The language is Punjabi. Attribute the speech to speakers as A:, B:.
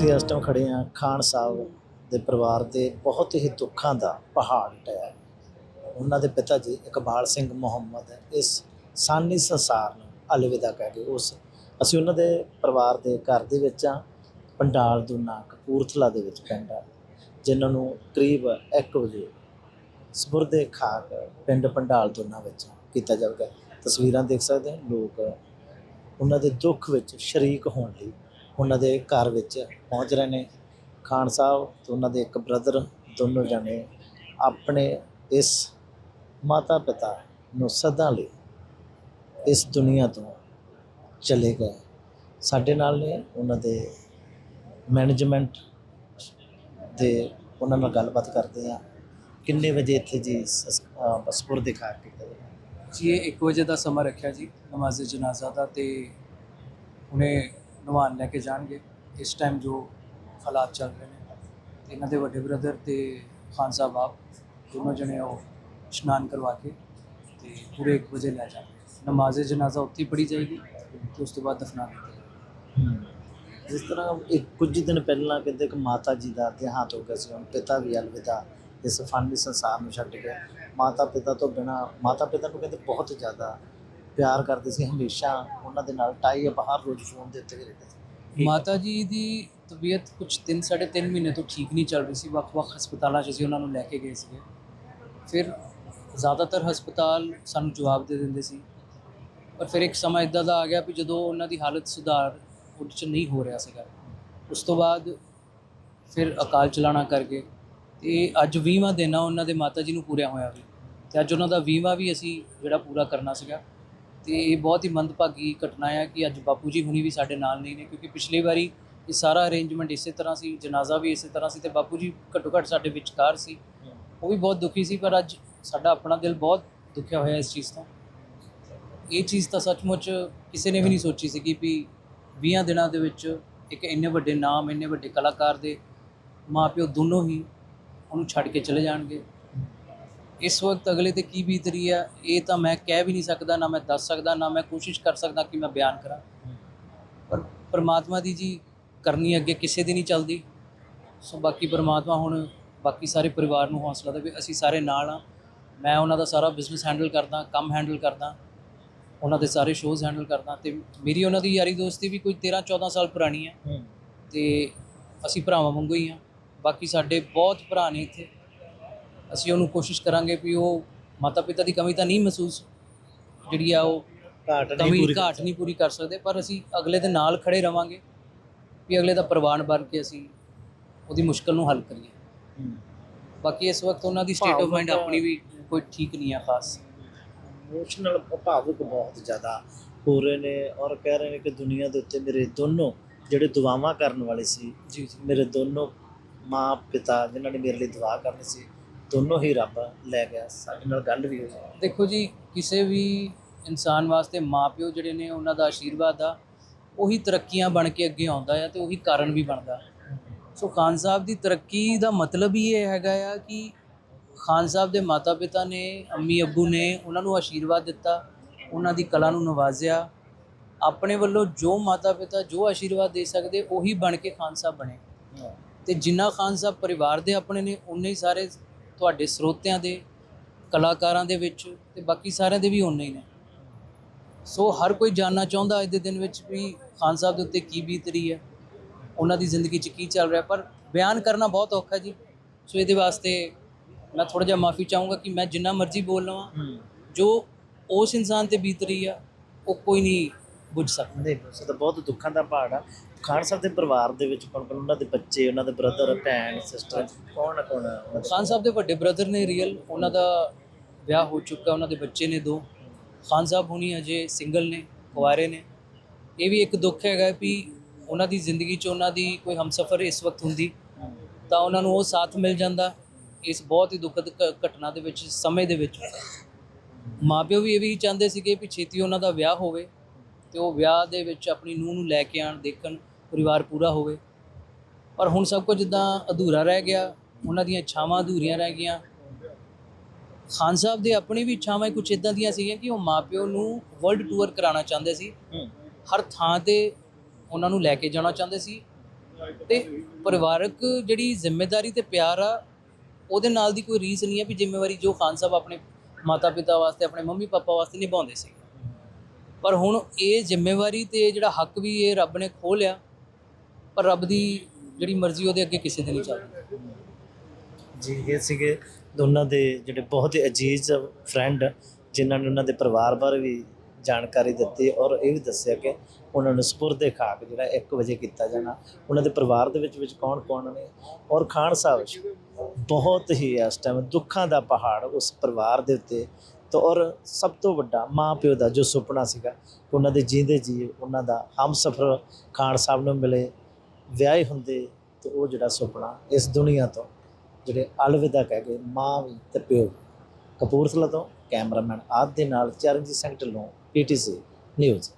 A: ਅਸੀਂ ਇਸ ਟਾਈਮ ਖੜੇ ਹਾਂ ਖਾਨ ਸਾਹਿਬ ਦੇ ਪਰਿਵਾਰ ਦੇ ਬਹੁਤ ਹੀ ਦੁੱਖਾਂ ਦਾ ਪਹਾੜ ਟਿਆ ਉਹਨਾਂ ਦੇ ਪਿਤਾ ਜੀ ਇਕਬਾਲ ਸਿੰਘ ਮੁਹੰਮਦ ਇਸ ਸਾਨੀ ਸੰਸਾਰ ਨੂੰ ਅਲਵਿਦਾ ਕਹਿ ਗਏ ਉਸ ਅਸੀਂ ਉਹਨਾਂ ਦੇ ਪਰਿਵਾਰ ਦੇ ਘਰ ਦੇ ਵਿੱਚ ਆ ਪੰਡਾਲ ਦੂਨਾ ਕਪੂਰਥਲਾ ਦੇ ਵਿੱਚ ਪਿੰਡ ਆ, ਜਿਨ੍ਹਾਂ ਨੂੰ ਕਰੀਬ 1 ਵਜੇ ਸਪੁਰਦੇ ਖਾਕ ਪਿੰਡ ਪੰਡਾਲ ਦੂਨਾ ਵਿੱਚ ਕੀਤਾ ਜਾਵੇਗਾ। ਤਸਵੀਰਾਂ ਦੇਖ ਸਕਦੇ ਹੋ, ਲੋਕ ਉਹਨਾਂ ਦੇ ਦੁੱਖ ਵਿੱਚ ਸ਼ਰੀਕ ਹੋਣ ਲਈ ਉਹਨਾਂ ਦੇ ਘਰ ਵਿੱਚ ਪਹੁੰਚ ਰਹੇ ਨੇ। ਖਾਨ ਸਾਹਿਬ ਤੇ ਉਹਨਾਂ ਦੇ ਇੱਕ ਬ੍ਰਦਰ ਦੋਨੋਂ ਜਣੇ ਆਪਣੇ ਇਸ ਮਾਤਾ ਪਿਤਾ ਨੂੰ ਸਦਾ ਲਈ ਇਸ ਦੁਨੀਆ ਤੋਂ ਚਲੇ ਗਏ। ਸਾਡੇ ਨਾਲ ਨੇ ਉਹਨਾਂ ਦੇ ਮੈਨੇਜਮੈਂਟ ਦੇ ਉਹਨਾਂ ਨਾਲ ਗੱਲਬਾਤ ਕਰਦੇ ਆ ਕਿੰਨੇ ਵਜੇ ਇੱਥੇ ਜੀ ਸਪੁਰ ਦਿਖਾ ਕੇ ਗਏ
B: ਜੀ, ਇਹ 1 ਵਜੇ ਦਾ ਸਮਾਂ ਰੱਖਿਆ ਜੀ, ਨਮਾਜ਼ ਜਨਾਜ਼ਾ ਦਾ ਤੇ ਹੁਣੇ ਨਵਾਨ ਲੈ ਕੇ ਜਾਣਗੇ ਇਸ ਟਾਈਮ ਜੋ ਹਾਲਾਤ ਚੱਲ ਰਹੇ ਨੇ। ਤੇ ਇਹਨਾਂ ਦੇ ਵੱਡੇ ਬ੍ਰਦਰ ਤੇ ਖਾਨ ਸਾਹਿਬ ਆਪ, ਦੋਨੋਂ ਜਣੇ ਉਹ ਇਸ਼ਨਾਨ ਕਰਵਾ ਕੇ ਤੇ ਪੂਰੇ 1 ਵਜੇ ਲੈ ਜਾਣਗੇ। ਨਮਾਜ਼ ਜਨਾਜ਼ਾ ਉੱਥੇ ਹੀ ਪੜੀ ਜਾਏਗੀ ਤੇ ਉਸ ਤੋਂ ਬਾਅਦ ਦਫਨਾ ਦਿੱਤਾ
A: ਜਿਸ ਤਰ੍ਹਾਂ ਇੱਕ ਕੁਝ ਦਿਨ ਪਹਿਲਾਂ ਕਹਿੰਦੇ ਕਿ ਮਾਤਾ ਜੀ ਦਾ ਦੇਹਾਂਤ ਹੋ ਗਿਆ ਸੀ, ਹੁਣ ਪਿਤਾ ਵੀ ਅਲਵਿਦਾ ਇਸ ਫਾਨੀ ਸੰਸਾਰ ਨੂੰ ਛੱਡ ਗਏ ਮਾਤਾ ਪਿਤਾ ਤੋਂ ਬਿਨਾ ਮਾਤਾ ਪਿਤਾ ਨੂੰ ਕਹਿੰਦੇ ਬਹੁਤ ਜ਼ਿਆਦਾ ਪਿਆਰ ਕਰਦੇ ਸੀ ਹਮੇਸ਼ਾ, ਉਹਨਾਂ ਦੇ ਨਾਲ ਟਾਈ ਅਪ ਹਰ ਰੋਜ਼ ਫੋਨ ਦੇ ਉੱਤੇ ਵੀ ਰਹਿੰਦੇ ਸੀ।
B: ਮਾਤਾ ਜੀ ਦੀ ਤਬੀਅਤ ਕੁਝ 3 3.5 ਮਹੀਨੇ ਤੋਂ ਠੀਕ ਨਹੀਂ ਚੱਲ ਰਹੀ ਸੀ। ਵੱਖ-ਵੱਖ ਹਸਪਤਾਲਾਂ 'ਚ ਅਸੀਂ ਉਹਨਾਂ ਨੂੰ ਲੈ ਕੇ ਗਏ ਸੀਗੇ। ਫਿਰ ਜ਼ਿਆਦਾਤਰ ਹਸਪਤਾਲ ਸਾਨੂੰ ਜਵਾਬ ਦੇ ਦਿੰਦੇ ਸੀ। ਪਰ ਫਿਰ ਇੱਕ ਸਮਾਂ ਇਦਾਂ ਦਾ ਆ ਗਿਆ ਵੀ ਜਦੋਂ ਉਹਨਾਂ ਦੀ ਹਾਲਤ ਸੁਧਾਰ ਉਹਦੇ 'ਚ ਨਹੀਂ ਹੋ ਰਿਹਾ ਸੀਗਾ। ਉਸ ਤੋਂ ਬਾਅਦ ਫਿਰ ਅਕਾਲ ਚਲਾਣਾ ਕਰਕੇ ਤੇ ਅੱਜ 20ਵਾਂ ਦਿਨ ਆ, ਉਹਨਾਂ ਦੇ ਮਾਤਾ ਜੀ ਨੂੰ ਪੂਰਿਆ ਹੋਇਆ ਵੀ। ਤੇ ਅੱਜ ਉਹਨਾਂ ਦਾ 20ਵਾਂ ਵੀ ਅਸੀਂ ਜਿਹੜਾ ਪੂਰਾ ਕਰਨਾ ਸੀਗਾ। ਤੇ ਇਹ ਬਹੁਤ ਹੀ ਮੰਦਭਾਗੀ ਘਟਨਾ ਆ ਕਿ ਅੱਜ ਬਾਪੂ ਜੀ ਹੁਣੀ ਵੀ ਸਾਡੇ ਨਾਲ ਨਹੀਂ ਨੇ, ਕਿਉਂਕਿ ਪਿਛਲੀ ਵਾਰੀ ਇਹ ਸਾਰਾ ਅਰੇਂਜਮੈਂਟ ਇਸੇ ਤਰ੍ਹਾਂ ਸੀ, ਜਨਾਜ਼ਾ ਵੀ ਇਸੇ ਤਰ੍ਹਾਂ ਸੀ ਤੇ ਬਾਪੂ ਜੀ ਘੱਟੋ ਘੱਟ ਸਾਡੇ ਵਿਚਕਾਰ ਸੀ। ਉਹ ਵੀ ਬਹੁਤ ਦੁਖੀ ਸੀ, ਪਰ ਅੱਜ ਸਾਡਾ ਆਪਣਾ ਦਿਲ ਬਹੁਤ ਦੁਖਿਆ ਹੋਇਆ ਇਸ ਚੀਜ਼ ਤੋਂ। ਇਹ ਚੀਜ਼ ਤਾਂ ਸੱਚਮੁੱਚ ਕਿਸੇ ਨੇ ਵੀ ਨਹੀਂ ਸੋਚੀ ਸੀ ਕਿ ਵੀ 20 ਦਿਨਾਂ ਦੇ ਵਿੱਚ ਇੱਕ ਇੰਨੇ ਵੱਡੇ ਨਾਮ, ਇੰਨੇ ਵੱਡੇ ਕਲਾਕਾਰ ਦੇ ਮਾਪਿਓ ਦੋਨੋਂ ਹੀ ਉਹਨੂੰ ਛੱਡ ਕੇ ਚਲੇ ਜਾਣਗੇ। ਇਸ ਵਕਤ ਅਗਲੇ ਤੇ ਕੀ ਬੀਤ ਰਹੀ ਹੈ ਇਹ ਤਾਂ ਮੈਂ ਕਹਿ ਵੀ ਨਹੀਂ ਸਕਦਾ ਨਾ ਮੈਂ ਦੱਸ ਸਕਦਾ ਨਾ ਮੈਂ ਕੋਸ਼ਿਸ਼ ਕਰ ਸਕਦਾ ਕਿ ਮੈਂ ਬਿਆਨ ਕਰਾਂ। ਪਰ ਪ੍ਰਮਾਤਮਾ ਦੀ ਜੀ ਕਰਨੀ ਅੱਗੇ ਕਿਸੇ ਦੀ ਨਹੀਂ ਚੱਲਦੀ। ਸੋ ਬਾਕੀ ਪ੍ਰਮਾਤਮਾ ਹੁਣ ਬਾਕੀ ਸਾਰੇ ਪਰਿਵਾਰ ਨੂੰ ਹੌਸਲਾ ਦੇਵੇ। ਅਸੀਂ ਸਾਰੇ ਨਾਲ ਆ ਮੈਂ ਉਹਨਾਂ ਦਾ ਸਾਰਾ ਬਿਜ਼ਨਸ ਹੈਂਡਲ ਕਰਦਾ ਕੰਮ ਹੈਂਡਲ ਕਰਦਾ। ਉਹਨਾਂ ਦੇ ਸਾਰੇ ਸ਼ੋਜ਼ ਹੈਂਡਲ ਕਰਦਾ। ਤੇ ਮੇਰੀ ਉਹਨਾਂ ਦੀ ਯਾਰੀ ਦੋਸਤੀ ਵੀ ਕੋਈ 13 14 ਸਾਲ ਪੁਰਾਣੀ ਹੈ। ਤੇ ਅਸੀਂ ਭਰਾਵਾਂ ਵਾਂਗੂ ਹੀ ਆ ਬਾਕੀ ਸਾਡੇ ਬਹੁਤ ਭਰਾ ਨੇ ਇੱਥੇ। ਅਸੀਂ ਉਹਨੂੰ ਕੋਸ਼ਿਸ਼ ਕਰਾਂਗੇ ਵੀ ਉਹ ਮਾਤਾ ਪਿਤਾ ਦੀ ਕਮੀ ਤਾਂ ਨਹੀਂ ਮਹਿਸੂਸ ਜਿਹੜੀ ਆ ਉਹ
A: ਘਾਟ ਨਹੀਂ ਪੂਰੀ
B: ਘਾਟ ਨਹੀਂ ਪੂਰੀ ਕਰ ਸਕਦੇ ਪਰ ਅਸੀਂ ਅਗਲੇ ਦੇ ਨਾਲ ਖੜੇ ਰਵਾਂਗੇ ਵੀ ਅਗਲੇ ਦਾ ਪ੍ਰਵਾਨ ਬਣ ਕੇ ਅਸੀਂ ਉਹਦੀ ਮੁਸ਼ਕਲ ਨੂੰ ਹੱਲ ਕਰੀਏ। ਬਾਕੀ ਇਸ ਵਕਤ ਉਹਨਾਂ ਦੀ ਸਟੇਟ ਆਫ ਮਾਈਂਡ ਆਪਣੀ ਵੀ ਕੋਈ ਠੀਕ ਨਹੀਂ ਆ ਖਾਸ।
A: ਇਮੋਸ਼ਨਲ ਭਾਵੁਕ ਬਹੁਤ ਜ਼ਿਆਦਾ ਹੋ ਰਹੇ ਨੇ ਔਰ ਕਹਿ ਰਹੇ ਨੇ ਕਿ ਦੁਨੀਆ ਦੇ ਉੱਤੇ ਮੇਰੇ ਦੋਨੋਂ ਜਿਹੜੇ ਦੁਆਵਾਂ ਕਰਨ ਵਾਲੇ ਸੀ
B: ਜੀ ਜੀ।
A: ਮੇਰੇ ਦੋਨੋਂ ਮਾਂ ਪਿਤਾ ਜਿਨ੍ਹਾਂ ਨੇ ਮੇਰੇ ਲਈ ਦੁਆ ਕਰਨੀ ਸੀ ਦੋਨੋਂ ਹੀ ਰੱਬ ਲੈ ਗਿਆ ਸਾਡੇ ਨਾਲ ਗੱਲ ਵੀ ਹੋਈ
B: ਦੇਖੋ ਜੀ ਕਿਸੇ ਵੀ ਇਨਸਾਨ ਵਾਸਤੇ ਮਾਪਿਓ ਜਿਹੜੇ ਨੇ ਉਹਨਾਂ ਦਾ ਆਸ਼ੀਰਵਾਦ ਆ ਉਹੀ ਤਰੱਕੀਆਂ ਬਣ ਕੇ ਅੱਗੇ ਆਉਂਦਾ ਆ ਤੇ ਉਹੀ ਕਾਰਨ ਵੀ ਬਣਦਾ। ਸੋ ਖਾਨ ਸਾਹਿਬ ਦੀ ਤਰੱਕੀ ਦਾ ਮਤਲਬ ਹੀ ਇਹ ਹੈਗਾ ਆ ਕਿ ਖਾਨ ਸਾਹਿਬ ਦੇ ਮਾਤਾ ਪਿਤਾ ਨੇ ਅੰਮੀ ਅੱਬੂ ਨੇ ਉਹਨਾਂ ਨੂੰ ਆਸ਼ੀਰਵਾਦ ਦਿੱਤਾ ਉਹਨਾਂ ਦੀ ਕਲਾ ਨੂੰ ਨਵਾਜ਼ਿਆ। ਆਪਣੇ ਵੱਲੋਂ ਜੋ ਮਾਤਾ ਪਿਤਾ ਜੋ ਆਸ਼ੀਰਵਾਦ ਦੇ ਸਕਦੇ ਉਹੀ ਬਣ ਕੇ ਖਾਨ ਸਾਹਿਬ ਬਣੇ। ਤੇ ਜਿੰਨਾ ਖਾਨ ਸਾਹਿਬ ਪਰਿਵਾਰ ਦੇ ਆਪਣੇ ਨੇ ਉਨੇ ਹੀ ਸਾਰੇ ਤੁਹਾਡੇ ਸਰੋਤਿਆਂ ਦੇ ਕਲਾਕਾਰਾਂ ਦੇ ਵਿੱਚ ਤੇ ਬਾਕੀ ਸਾਰਿਆਂ ਦੇ ਵੀ ਉਨੇ ਹੀ ਨੇ। ਸੋ ਹਰ ਕੋਈ ਜਾਨਣਾ ਚਾਹੁੰਦਾ ਅੱਜ ਦੇ ਦਿਨ ਵਿੱਚ ਵੀ ਖਾਨ ਸਾਹਿਬ ਦੇ ਉੱਤੇ ਕੀ ਬੀਤ ਰਹੀ ਹੈ ਉਹਨਾਂ ਦੀ ਜ਼ਿੰਦਗੀ 'ਚ ਕੀ ਚੱਲ ਰਿਹਾ ਪਰ ਬਿਆਨ ਕਰਨਾ ਬਹੁਤ ਔਖਾ ਜੀ। ਸੋ ਇਹਦੇ ਵਾਸਤੇ ਮੈਂ ਥੋੜਾ ਜਿਹਾ ਮਾਫੀ ਚਾਹੂੰਗਾ ਕਿ ਮੈਂ ਜਿੰਨਾ ਮਰਜ਼ੀ ਬੋਲ ਲਵਾਂ ਜੋ ਉਸ ਇਨਸਾਨ ਤੇ ਬੀਤ ਰਹੀ ਆ ਉਹ ਕੋਈ ਨਹੀਂ ਬੁੱਝ ਸਕਦਾ।
A: ਦੇਖੋ ਸੋ ਤਾਂ ਬਹੁਤ ਦੁੱਖਾਂ ਦਾ ਪਹਾੜ ਆ। ਖਾਨ ਸਾਹਿਬ ਦੇ ਪਰਿਵਾਰ ਦੇ ਵਿੱਚ ਕੌਣ ਕੌਣ ਉਹਨਾਂ ਦੇ ਬੱਚੇ, ਉਹਨਾਂ ਦੇ ਬ੍ਰਦਰ ਭੈਣ ਸਿਸਟਰ ਕੌਣ ਕੌਣ
B: ਖਾਨ ਸਾਹਿਬ ਦੇ ਵੱਡੇ ਬ੍ਰਦਰ ਨੇ ਰੀਅਲ ਉਹਨਾਂ ਦਾ ਵਿਆਹ ਹੋ ਚੁੱਕਾ, ਉਹਨਾਂ ਦੇ ਬੱਚੇ ਨੇ ਦੋ। ਖਾਨ ਸਾਹਿਬ ਹੁਣੀ ਅਜੇ ਸਿੰਗਲ ਨੇ ਕੁਆਰੇ ਨੇ। ਇਹ ਵੀ ਇੱਕ ਦੁੱਖ ਹੈਗਾ ਵੀ ਉਹਨਾਂ ਦੀ ਜ਼ਿੰਦਗੀ 'ਚ ਉਹਨਾਂ ਦੀ ਕੋਈ ਹਮਸਫਰ ਇਸ ਵਕਤ ਹੁੰਦੀ, ਤਾਂ ਉਹਨਾਂ ਨੂੰ ਉਹ ਸਾਥ ਮਿਲ ਜਾਂਦਾ ਇਸ ਬਹੁਤ ਹੀ ਦੁਖਦ ਘ- ਘਟਨਾ ਦੇ ਵਿੱਚ, ਸਮੇਂ ਦੇ ਵਿੱਚ। ਮਾਪਿਓ ਵੀ ਇਹ ਵੀ ਚਾਹੁੰਦੇ ਸੀਗੇ ਕਿ ਛੇਤੀ ਉਹਨਾਂ ਦਾ ਵਿਆਹ ਹੋਵੇ। ਤੇ ਉਹ ਵਿਆਹ ਦੇ ਵਿੱਚ ਆਪਣੀ ਨੂੰਹ ਨੂੰ ਲੈ ਕੇ ਆਣ ਦੇਖਣ ਪਰਿਵਾਰ ਪੂਰਾ ਹੋਵੇ। ਪਰ ਹੁਣ ਸਭ ਕੁਝ ਜਿੱਦਾਂ ਅਧੂਰਾ ਰਹਿ ਗਿਆ ਉਹਨਾਂ ਦੀਆਂ ਇੱਛਾਵਾਂ ਅਧੂਰੀਆਂ ਰਹਿ ਗਈਆਂ। ਖਾਨ ਸਾਹਿਬ ਦੇ ਆਪਣੀ ਵੀ ਇੱਛਾਵਾਂ ਕੁਝ ਇਦਾਂ ਦੀਆਂ ਸੀਗੀਆਂ ਕਿ ਉਹ ਮਾਪਿਓ ਨੂੰ ਵਰਲਡ ਟੂਰ ਕਰਾਉਣਾ ਚਾਹੁੰਦੇ ਸੀ। ਹਰ ਥਾਂ ਤੇ ਉਹਨਾਂ ਨੂੰ ਲੈ ਕੇ ਜਾਣਾ ਚਾਹੁੰਦੇ ਸੀ। ਤੇ ਪਰਿਵਾਰਕ ਜਿਹੜੀ ਜ਼ਿੰਮੇਵਾਰੀ ਤੇ ਪਿਆਰ ਆ ਉਹਦੇ ਨਾਲ ਦੀ ਕੋਈ ਰੀਸ ਨਹੀਂ ਹੈ ਵੀ ਜ਼ਿੰਮੇਵਾਰੀ ਜੋ ਖਾਨ ਸਾਹਿਬ ਆਪਣੇ ਮਾਤਾ ਪਿਤਾ ਵਾਸਤੇ ਆਪਣੇ ਮੰਮੀ ਪਾਪਾ ਵਾਸਤੇ ਨਿਭਾਉਂਦੇ ਸੀ ਪਰ ਹੁਣ ਇਹ ਜ਼ਿੰਮੇਵਾਰੀ ਤੇ ਜਿਹੜਾ ਹੱਕ ਵੀ ਇਹ ਰੱਬ ਨੇ ਖੋਹ ਲਿਆ, ਪਰ ਰੱਬ ਦੀ ਜਿਹੜੀ ਮਰਜ਼ੀ ਉਹਦੇ ਅੱਗੇ ਕਿਸੇ ਦੀ ਨਹੀਂ ਚੱਲਦੀ
A: ਜੀ, ਇਹ ਸੀਗੇ ਦੋਨਾਂ ਦੇ ਜਿਹੜੇ ਬਹੁਤ ਹੀ ਅਜੀਜ਼ ਫਰੈਂਡ ਜਿਨ੍ਹਾਂ ਨੇ ਉਹਨਾਂ ਦੇ ਪਰਿਵਾਰ ਬਾਰੇ ਵੀ ਜਾਣਕਾਰੀ ਦਿੱਤੀ ਔਰ ਇਹ ਵੀ ਦੱਸਿਆ ਕਿ ਉਹਨਾਂ ਨੂੰ ਸਪੁਰਦੇ ਖਾਕ ਜਿਹੜਾ 1 ਵਜੇ ਕੀਤਾ ਜਾਣਾ। ਉਹਨਾਂ ਦੇ ਪਰਿਵਾਰ ਦੇ ਵਿੱਚ ਵਿੱਚ ਕੌਣ ਕੌਣ ਨੇ? ਔਰ ਖਾਨ ਸਾਹਿਬ, ਬਹੁਤ ਹੀ ਇਸ ਟਾਈਮ ਦੁੱਖਾਂ ਦਾ ਪਹਾੜ ਉਸ ਪਰਿਵਾਰ ਦੇ ਉੱਤੇ ਤਾਂ ਔਰ ਸਭ ਤੋਂ ਵੱਡਾ ਮਾਂ ਪਿਓ ਦਾ ਜੋ ਸੁਪਨਾ ਸੀਗਾ ਉਹਨਾਂ ਦੇ ਜੀਂਦੇ ਜੀ ਉਹਨਾਂ ਦਾ ਹਮਸਫਰ ਖਾਨ ਸਾਹਿਬ ਨੂੰ ਮਿਲੇ, ਵਿਆਹੇ ਹੁੰਦੇ ਤੇ ਉਹ ਜਿਹੜਾ ਸੁਪਨਾ ਇਸ ਦੁਨੀਆ ਤੋਂ ਜਿਹੜੇ ਅਲਵਿਦਾ ਕਹਿ ਗਏ, ਮਾਂ ਵੀ ਤੇ ਪਿਓ ਕਪੂਰਥਲਾ ਤੋਂ ਕੈਮਰਾਮੈਨ ਆਦ ਦੇ ਨਾਲ ਚਰਨਜੀਤ ਸਿੰਘ ਢਿੱਲੋਂ, ਪੀਟੀਸੀ ਨਿਊਜ਼।